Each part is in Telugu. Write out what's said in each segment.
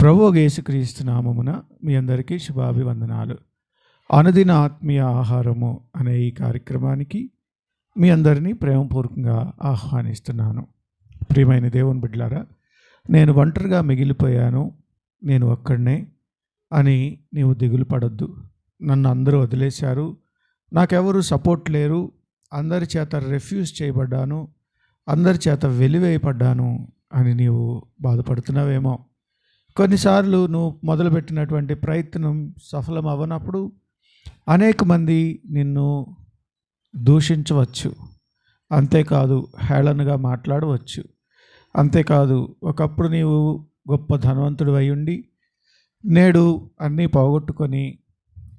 ప్రభు యేసుక్రీస్తు నామమున మీ అందరికీ శుభాభివందనాలు. అనుదిన ఆత్మీయ ఆహారము అనే ఈ కార్యక్రమానికి మీ అందరినీ ప్రేమపూర్వకంగా ఆహ్వానిస్తున్నాను. ప్రియమైన దేవుని బిడ్డలారా నేను ఒంటరిగా మిగిలిపోయాను నేను ఒక్కడనే అని నీవు దిగులు పడొద్దు. నన్ను అందరూ వదిలేశారు నాకెవరు సపోర్ట్ లేరు అందరి చేత రెఫ్యూజ్ చేయబడ్డాను అందరి చేత వెలివేయబడ్డాను అని నీవు బాధపడుతున్నావేమో. కొన్నిసార్లు నువ్వు మొదలుపెట్టినటువంటి ప్రయత్నం సఫలం అవ్వనప్పుడు అనేక మంది నిన్ను దూషించవచ్చు. అంతేకాదు హేళనగా మాట్లాడవచ్చు. అంతేకాదు ఒకప్పుడు నీవు గొప్ప ధనవంతుడు అయ్యుండి ఉండి నేడు అన్నీ పోగొట్టుకొని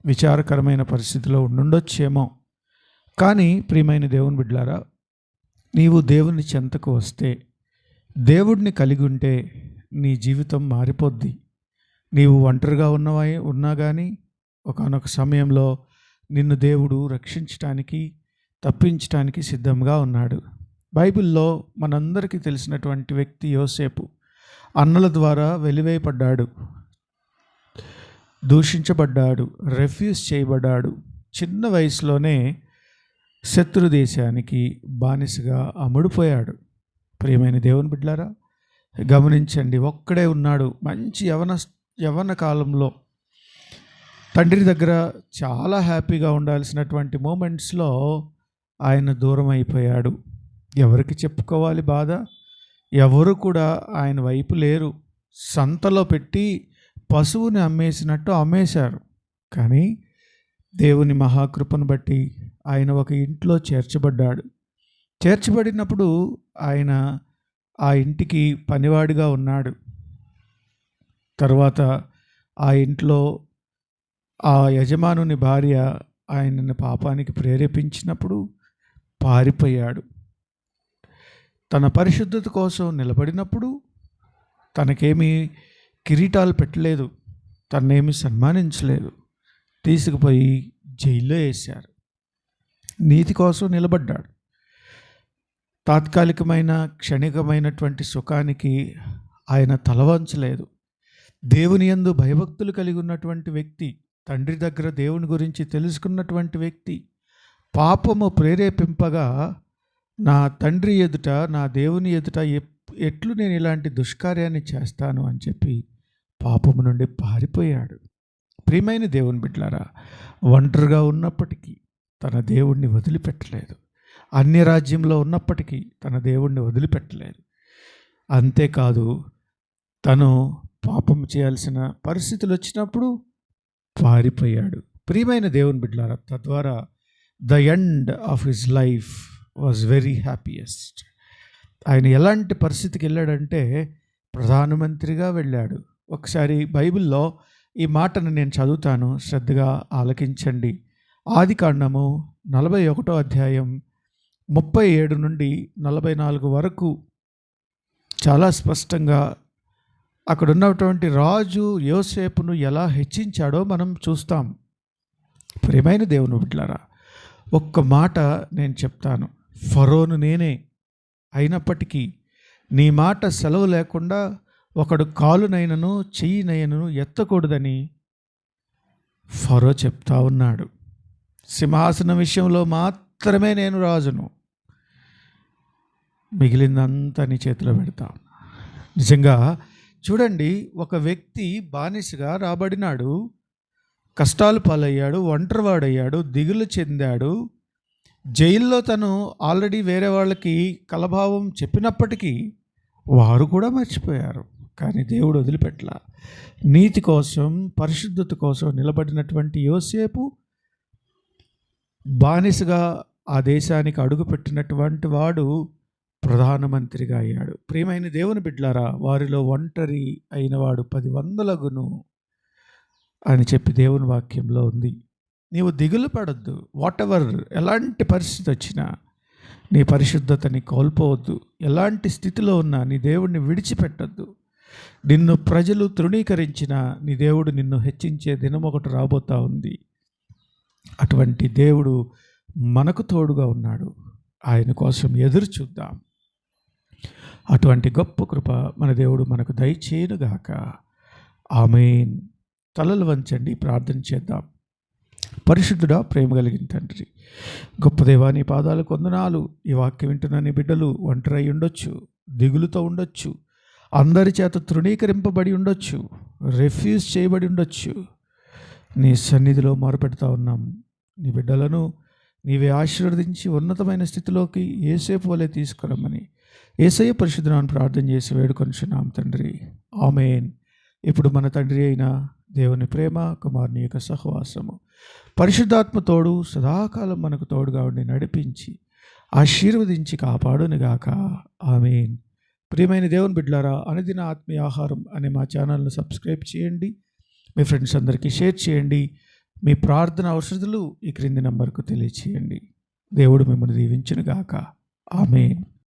విచారకరమైన పరిస్థితిలో ఉండుండొచ్చేమో. కానీ ప్రియమైన దేవుని బిడ్డలారా నీవు దేవుని చెంతకు వస్తే దేవుడిని కలిగి ఉంటే నీ జీవితం మారిపోద్ది. నీవు ఒంటరిగా ఉన్నవా ఉన్నా కానీ ఒకనొక సమయంలో నిన్ను దేవుడు రక్షించటానికి తప్పించటానికి సిద్ధంగా ఉన్నాడు. బైబిల్లో మనందరికీ తెలిసినటువంటి వ్యక్తి యోసేపు అన్నల ద్వారా వెలివేయబడ్డాడు. దూషించబడ్డాడు. రెఫ్యూజ్ చేయబడ్డాడు. చిన్న వయసులోనే శత్రు దేశానికి బానిసగా అమ్ముడుపోయాడు. ప్రియమైన దేవుని బిడ్డారా గమనించండి. ఒక్కడే ఉన్నాడు. మంచి యవన యవన కాలంలో తండ్రి దగ్గర చాలా హ్యాపీగా ఉండాల్సినటువంటి మూమెంట్స్లో ఆయన దూరం అయిపోయాడు. ఎవరికి చెప్పుకోవాలి బాధ? ఎవరు కూడా ఆయన వైపు లేరు. సంతలో పెట్టి పశువుని అమ్మేసినట్టు అమ్మేశారు. కానీ దేవుని మహాకృపను బట్టి ఆయన ఒక ఇంట్లో చేర్చబడ్డాడు. చేర్చబడినప్పుడు ఆయన ఆ ఇంటికి పనివాడిగా ఉన్నాడు. తర్వాత ఆ ఇంట్లో ఆ యజమానుని భార్య ఆయనను పాపానికి ప్రేరేపించినప్పుడు పారిపోయాడు. తన పరిశుద్ధత కోసం నిలబడినప్పుడు తనకేమీ కిరీటాలు పెట్టలేదు. తన్నేమి సన్మానించలేదు. తీసుకుపోయి జైల్లో వేశారు. నీతి కోసం నిలబడ్డాడు. తాత్కాలికమైన క్షణికమైనటువంటి సుఖానికి ఆయన తలవంచలేదు. దేవుని యందు భయభక్తులు కలిగి ఉన్నటువంటి వ్యక్తి తండ్రి దగ్గర దేవుని గురించి తెలుసుకున్నటువంటి వ్యక్తి పాపము ప్రేరేపింపగా నా తండ్రి ఎదుట నా దేవుని ఎదుట ఎట్లు నేను ఇలాంటి దుష్కార్యాన్ని చేస్తాను అని చెప్పి పాపము నుండి పారిపోయాడు. ప్రియమైన దేవుని బిడ్డలారా ఒంటరిగా ఉన్నప్పటికీ తన దేవుణ్ణి వదిలిపెట్టలేదు. అన్ని రాజ్యంలో ఉన్నప్పటికీ తన దేవుణ్ణి వదిలిపెట్టలేదు. అంతేకాదు తను పాపం చేయాల్సిన పరిస్థితులు వచ్చినప్పుడు పారిపోయాడు. ప్రియమైన దేవుని బిడ్డారా తద్వారా the end of his life was very happiest. ఆయన ఎలాంటి పరిస్థితికి వెళ్ళాడంటే ప్రధానమంత్రిగా వెళ్ళాడు. ఒకసారి బైబిల్లో ఈ మాటను నేను చదువుతాను శ్రద్ధగా ఆలకించండి. ఆది కాండము నలభై ఒకటో అధ్యాయం ముప్పై ఏడు నుండి నలభై నాలుగు వరకు చాలా స్పష్టంగా అక్కడ ఉన్నటువంటి రాజు యోసేపును ఎలా హెచ్చించాడో మనం చూస్తాం. ప్రియమైన దేవుని బిడ్లారా ఒక్క మాట నేను చెప్తాను. ఫరోను నేనే అయినప్పటికీ నీ మాట సెలవు లేకుండా ఒకడు కాలునైనను చెయ్యినైనను ఎత్తకూడదని ఫరో చెప్తా ఉన్నాడు. సింహాసనం విషయంలో మాత్రమే నేను రాజును. మిగిలిందంతా నీ చేతిలో పెడతా. నిజంగా చూడండి ఒక వ్యక్తి బానిసగా రాబడినాడు కష్టాలు పాలయ్యాడు ఒంటరివాడయ్యాడు దిగులు చెందాడు. జైల్లో తను ఆల్రెడీ వేరే వాళ్ళకి కలభావం చెప్పినప్పటికీ వారు కూడా మర్చిపోయారు. కానీ దేవుడు వదిలిపెట్ల నీతి కోసం పరిశుద్ధత కోసం నిలబడినటువంటి యోసేపు బానిసగా ఆ దేశానికి అడుగుపెట్టినటువంటి వాడు ప్రధానమంత్రిగా అయ్యాడు. ప్రియమైన దేవుని బిడ్లారా వారిలో ఒంటరి అయినవాడు పది వందలగును అని చెప్పి దేవుని వాక్యంలో ఉంది. నీవు దిగులు పడద్దు. వాట్ ఎవర్ ఎలాంటి పరిస్థితి వచ్చినా నీ పరిశుద్ధతని కోల్పోవద్దు. ఎలాంటి స్థితిలో ఉన్నా నీ దేవుడిని విడిచిపెట్టద్దు. నిన్ను ప్రజలు తృణీకరించిన నీ దేవుడు నిన్ను హెచ్చించే దినం ఒకటి రాబోతా ఉంది. అటువంటి దేవుడు మనకు తోడుగా ఉన్నాడు. ఆయన కోసం ఎదురు చూద్దాం. అటువంటి గొప్ప కృప మన దేవుడు మనకు దయచేయునుగాక. ఆమె తలలు వంచండి ప్రార్థన చేద్దాం. పరిశుద్ధుడా ప్రేమ కలిగిన తండ్రి గొప్ప దేవాని పాదాలు కొందనాలు ఈ వాక్యం వింటున్న నీ బిడ్డలు ఒంటరై ఉండొచ్చు దిగులుతో ఉండొచ్చు అందరి చేత తృణీకరింపబడి ఉండొచ్చు రిఫ్యూజ్ చేయబడి ఉండొచ్చు. నీ సన్నిధిలో మొరపెడతా ఉన్నాం. నీ బిడ్డలను నీవే ఆశీర్వదించి ఉన్నతమైన స్థితిలోకి ఏసేపు వలె తీసుకురమ్మని ఏసయ్య పరిశుద్ధనాన్ని ప్రార్థన చేసి వేడుకొనిచున్నాం తండ్రి. ఆమెన్. ఇప్పుడు మన తండ్రి అయిన దేవుని ప్రేమ కుమారుని యొక్క సహవాసము. పరిశుద్ధాత్మ తోడు సదాకాలం మనకు తోడుగా ఉండి నడిపించి ఆశీర్వదించి కాపాడునుగాక. ఆమెన్. ప్రియమైన దేవుని బిడ్డలారా అనుదిన ఆత్మీయ ఆహారం అనే మా ఛానల్ను సబ్స్క్రైబ్ చేయండి. మీ ఫ్రెండ్స్ అందరికీ షేర్ చేయండి. మీ ప్రార్థన అవసరతలు ఈ క్రింది నంబర్కు తెలియచేయండి. దేవుడు మిమ్మల్ని దీవించునుగాక. ఆమెన్.